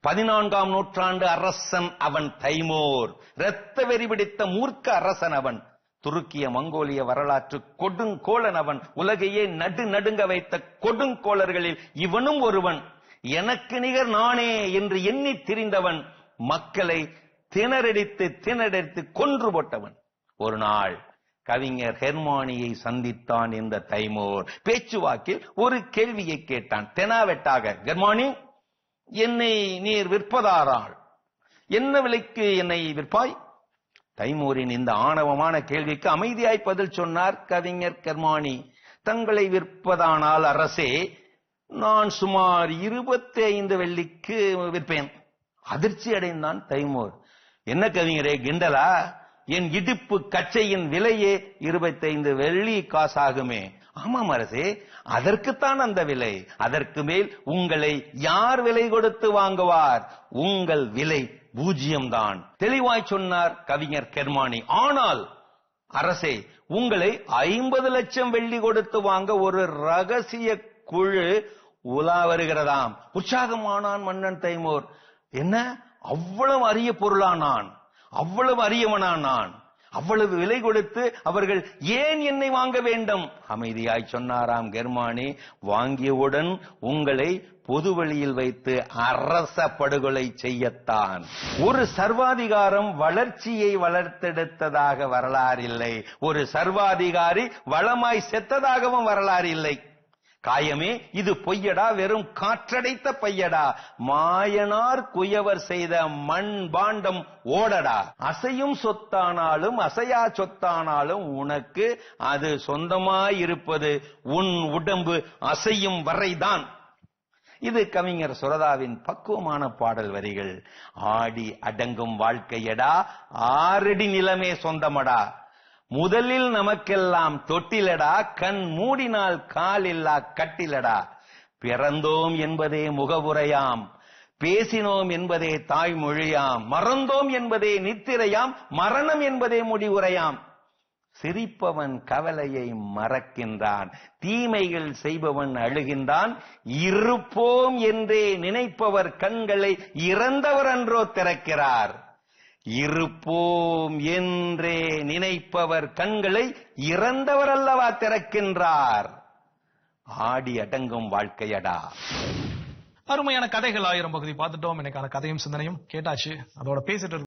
பதினான்காம் நூற்றாண்டு அரசன் அவன் தைமோர். இரத்த வெறி பிடித்த மூர்க்க அரசன் அவன். துருக்கிய மங்கோலிய வரலாற்று கொடுங்கோளன் அவன். உலகையே நடு நடுங்க வைத்த கொடுங்கோளர்களில் இவனும் ஒருவன். எனக்கு நிகர் நானே என்று எண்ணி திரிந்தவன். மக்களை திணறடித்து திணறடித்து கொன்று போட்டவன். ஒரு நாள் கவிஞர் ஹெர்மானியை சந்தித்தான் இந்த தைமோர். பேச்சுவாக்கில் ஒரு கேள்வியை கேட்டான். தெனாவெட்டாக ஹெர்மானி என்னை நீர் விற்பதாராள் என்ன விலைக்கு என்னை விற்பாய்? தைமூரின் இந்த ஆணவமான கேள்விக்கு அமைதியாய் பதில் சொன்னார் கவிஞர் கர்மானி. தங்களை விற்பதானால் அரசே நான் சுமார் இருபத்தி ஐந்து வெள்ளிக்கு விற்பேன். அதிர்ச்சி அடைந்தான் தைமூர். என்ன கவிஞரே கிண்டலா? என் இடுப்பு கச்சையின் விலையே இருபத்தைந்து வெள்ளி காசாகுமே. ஆமாம் அரசே அதற்குத்தான் அந்த விலை. அதற்கு மேல் உங்களை யார் விலை கொடுத்து வாங்குவார்? உங்கள் விலை பூஜ்ஜியம்தான். தெளிவாய் சொன்னார் கவிஞர் கெர்மானி. ஆனால் அரசே உங்களை ஐம்பது லட்சம் வெள்ளி கொடுத்து வாங்க ஒரு ரகசிய குழு உலா வருகிறதாம். உற்சாகமானான் மன்னன் தைமூர். என்ன? அவ்வளவு அரிய பொருளா நான் அவ்வளவு அரியவனா நான் அவ்வளவு விலை கொடுத்து அவர்கள் ஏன் என்னை வாங்க வேண்டும்? அமைதியாய் சொன்னாராம் கெர்மானி வாங்கியவுடன் உங்களை பொது வழியில் வைத்து அரச படுகொலை செய்யத்தான். ஒரு சர்வாதிகாரம் வளர்ச்சியை வளர்த்தெடுத்ததாக வரலாறு இல்லை ஒரு சர்வாதிகாரி வளமாய் செத்ததாகவும் வரலாறு இல்லை காயமே இது பொய்யடா வெறும் காற்றடைத்த பையடா. மாயனார் குயவர் செய்த மண் பாண்டம் ஓடடா. அசையும் சொத்தானாலும் அசையா சொத்தானாலும் உனக்கு அது சொந்தமாயிருப்பது. உன் உடம்பு அசையும் வரைதான். இது கவிஞர் சுரதாவின் பக்குவமான பாடல் வரிகள். ஆடி அடங்கும் வாழ்க்கையடா ஆறடி நிலமே சொந்தமடா. முதலில் நமக்கெல்லாம் தொட்டிலடா கண் மூடினால் கால் இல்லா கட்டிலடா. பிறந்தோம் என்பதே முகவுரையாம். பேசினோம் என்பதே தாய்மொழியாம். மறந்தோம் என்பதே நித்திரையாம். மரணம் என்பதே முடிவுரையாம். சிரிப்பவன் கவலையை மறக்கின்றான். தீமைகள் செய்பவன் அழுகின்றான். இருப்போம் என்றே நினைப்பவர் கண்களை இறந்தவர் அன்றோ திறக்கிறார். இருப்போம் என்றே நினைப்பவர் கண்களை இறந்தவர் அல்லவா திறக்கின்றார். ஆடி அடங்கும் வாழ்க்கையடா. அருமையான கதைகள் ஆயிரம் பகுதி பார்த்துட்டோம். எனக்கான கதையும் சிந்தனையும் கேட்டாச்சு. அதோட பேசிட்டு